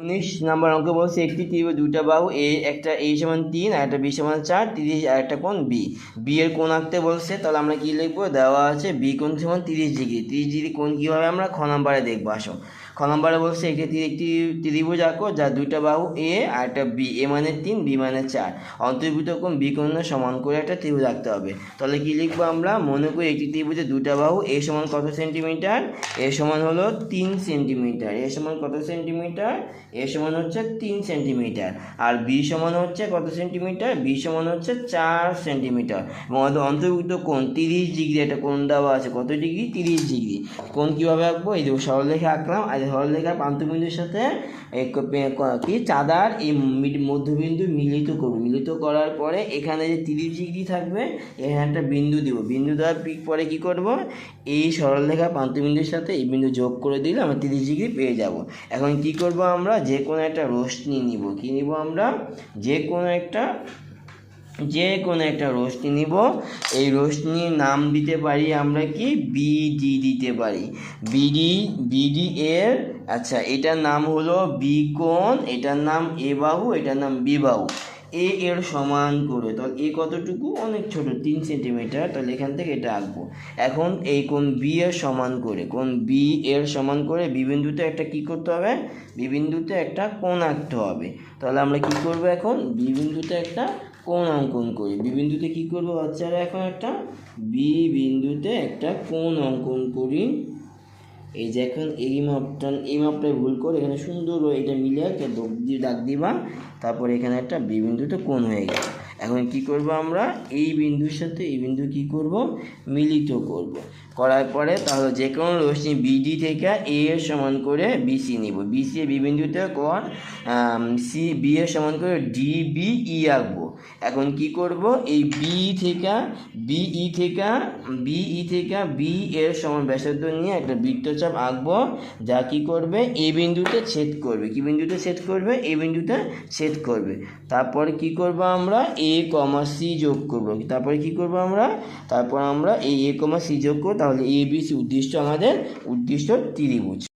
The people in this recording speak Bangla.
উনিশ নম্বর অঙ্ক বলছে একটি ত্রিভুজ দুটা বাহু, এ একটা এ সমান তিন আর একটা বি সমান চার, তিরিশ আর একটা কোণ বি। বি এর কোণ আঁকতে বলছে, তাহলে আমরা কী লিখব? দেওয়া আছে বি কোণ সমান তিরিশ ডিগ্রি। তিরিশ ডিগ্রি কোণ কীভাবে আমরা? খ নম্বরে দেখব, আসো। নম্বরে বলছে একটি একটি ত্রিভুজ আঁকো যার দুইটা বাহু এ আর একটা বি, এ মানে তিন, বি মানে চার। অন্তর্ভুক্ত কোণ বি কোণ সমান করে একটা ত্রিভুজ আঁকতে হবে। তাহলে কি লিখব আমরা? মনে করি একটি ত্রিভুজের দুটা বাহু, এ সমান কত সেন্টিমিটার? এ সমান হলো তিন সেন্টিমিটার। এ সমান কত সেন্টিমিটার? এ সমান হচ্ছে তিন সেন্টিমিটার। আর বি সমান হচ্ছে কত সেন্টিমিটার? বি সমান হচ্ছে চার সেন্টিমিটার। এবং অন্তর্ভুক্ত কোণ, তিরিশ ডিগ্রি, একটা কোণ দেওয়া আছে কত ডিগ্রি? তিরিশ ডিগ্রি। কোণ কীভাবে আঁকবো? এই যে সরলরেখা আঁকলাম, আর সরলরেখার প্রান্তবিন্দুর সাথে ক- চাঁদার এই মধ্যবিন্দু মিলিত করব। মিলিত করার পরে এখানে যে তিরিশ ডিগ্রি থাকবে, এখানে একটা বিন্দু দিব। বিন্দু দেওয়ার পি- পরে কি করব? এই সরলরেখা প্রান্তবিন্দুর সাথে এই বিন্দু যোগ করে দিলে আমরা তিরিশ ডিগ্রি পেয়ে যাব। এখন কি করব আমরা? যে কোনো একটা রশ্মি নিব। কি নিব আমরা? যে কোনো একটা যে কোনো একটা রশ্মি নিব। এই রশ্মির নাম দিতে পারি আমরা কি? বিডি দিতে পারি। বিডি বিডি এর আচ্ছা এটার নাম হলো বি কোণ, এটার নাম এ বাহু, এটার নাম বি বাহু। এ এর সমান করে, তাহলে এ কতটুকু? অনেক ছোট, তিন সেন্টিমিটার তাহলে এখান থেকে এটা আঁকবো। এখন এই কোণ বি এর সমান করে, কোণ বি এর সমান করে বি বিন্দুতে একটা কি করতে হবে? বি বিন্দুতে একটা কোণ আঁকতে হবে। তাহলে আমরা কি করব এখন? বি বিন্দুতে একটা কোণ অঙ্কন করি। বি বিন্দুতে কি করব বাচ্চারা? এখন একটা বি বিন্দুতে একটা কোণ অঙ্কন করি। এই যে এখন এই মাপটা এই মাপটা ভুল করে এখানে সুন্দর এটা মিলে একটা দাগ দিয়ে দাগ দিবা, তারপর এখানে একটা বি বিন্দুতে কোণ হয়ে গেল। এখন কি করব আমরা? এই বিন্দুর সাথে এই বিন্দু কি করব? মিলিত করব। করার পরে তাহলে যে কোনো রশ্মি বিডি থেকে এ এর সমান করে বিসি নিব। বিসি বি বিন্দুতে কোণ সি বি এর সমান করে ডি বি ই আঁকবো এখন কি করব? এই বি থেকে বিই থেকে বিই থেকে বি এর সমান ব্যাসার্ধ নিয়ে একটা বৃত্তচাপ আঁকবো, যা কি করবে? এ বিন্দুতে ছেদ করবে। কি বিন্দুতে ছেদ করবে? এ বিন্দুতে ছেদ করবে। তারপর কি করব আমরা? এ কমা সি যোগ করব। তারপরে কি করব আমরা? তারপর আমরা এ এ কমা সি যোগ করব। তাহলে এ বি সি উদ্দিষ্ট আমাদের উদ্দিষ্ট ত্রিভুজ।